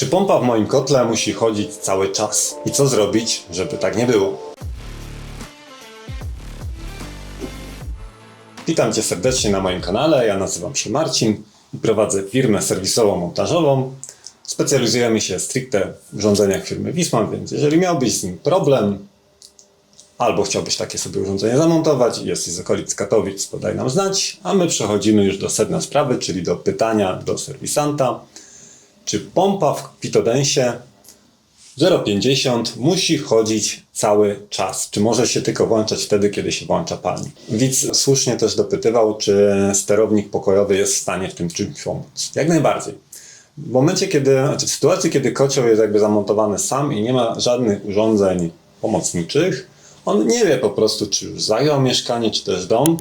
Czy pompa w moim kotle musi chodzić cały czas? I co zrobić, żeby tak nie było? Witam Cię serdecznie na moim kanale. Ja nazywam się Marcin i prowadzę firmę serwisowo-montażową. Specjalizujemy się stricte w urządzeniach firmy Wisman, więc jeżeli miałbyś z nim problem, albo chciałbyś takie sobie urządzenie zamontować i jesteś z okolic Katowic, to daj nam znać, a my przechodzimy już do sedna sprawy, czyli do pytania do serwisanta. Czy pompa w Pitodensie 0,50 musi chodzić cały czas? Czy może się tylko włączać wtedy, kiedy się włącza palnik? Widz słusznie też dopytywał, czy sterownik pokojowy jest w stanie w tym czymś pomóc. Jak najbardziej. W momencie, kiedy, znaczy w sytuacji, kiedy kocioł jest jakby zamontowany sam i nie ma żadnych urządzeń pomocniczych, on nie wie po prostu, czy już zajął mieszkanie, czy też dom,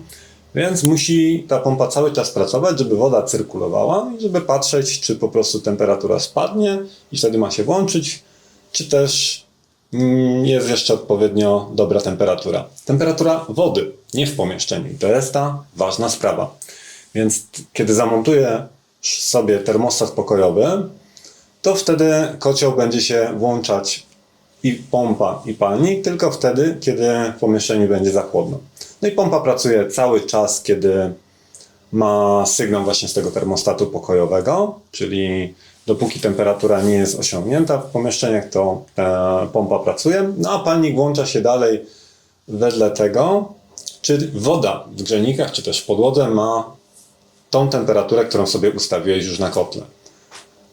więc musi ta pompa cały czas pracować, żeby woda cyrkulowała i żeby patrzeć, czy po prostu temperatura spadnie i wtedy ma się włączyć, czy też mm, jest jeszcze odpowiednio dobra temperatura. Temperatura wody, nie w pomieszczeniu. To jest ta ważna sprawa. Więc kiedy zamontuję sobie termostat pokojowy, to wtedy kocioł będzie się włączać i pompa, i palnik tylko wtedy, kiedy w pomieszczeniu będzie za chłodno. No i pompa pracuje cały czas, kiedy ma sygnał właśnie z tego termostatu pokojowego, czyli dopóki temperatura nie jest osiągnięta w pomieszczeniach, to e, pompa pracuje, no a palnik włącza się dalej wedle tego, czy woda w grzejnikach, czy też w podłodze ma tą temperaturę, którą sobie ustawiłeś już na kotle.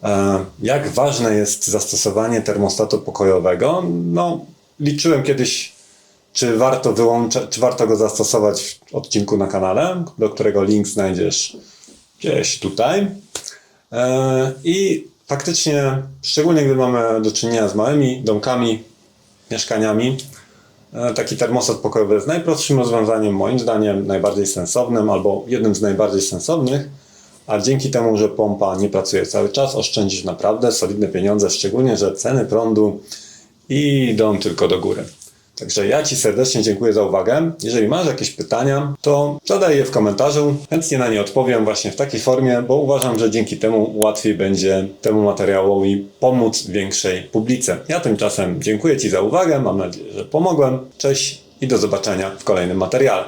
E, Jak ważne jest zastosowanie termostatu pokojowego? No, liczyłem kiedyś, czy warto, wyłączać, czy warto go zastosować w odcinku na kanale, do którego link znajdziesz gdzieś tutaj. E, I faktycznie, szczególnie gdy mamy do czynienia z małymi domkami, mieszkaniami, e, taki termostat pokojowy jest najprostszym rozwiązaniem, moim zdaniem najbardziej sensownym, albo jednym z najbardziej sensownych, a dzięki temu, że pompa nie pracuje cały czas, oszczędzisz naprawdę solidne pieniądze, szczególnie, że ceny prądu idą tylko do góry. Także ja Ci serdecznie dziękuję za uwagę. Jeżeli masz jakieś pytania, to zadaj je w komentarzu. Chętnie na nie odpowiem właśnie w takiej formie, bo uważam, że dzięki temu łatwiej będzie temu materiałowi pomóc większej publice. Ja tymczasem dziękuję Ci za uwagę. Mam nadzieję, że pomogłem. Cześć i do zobaczenia w kolejnym materiale.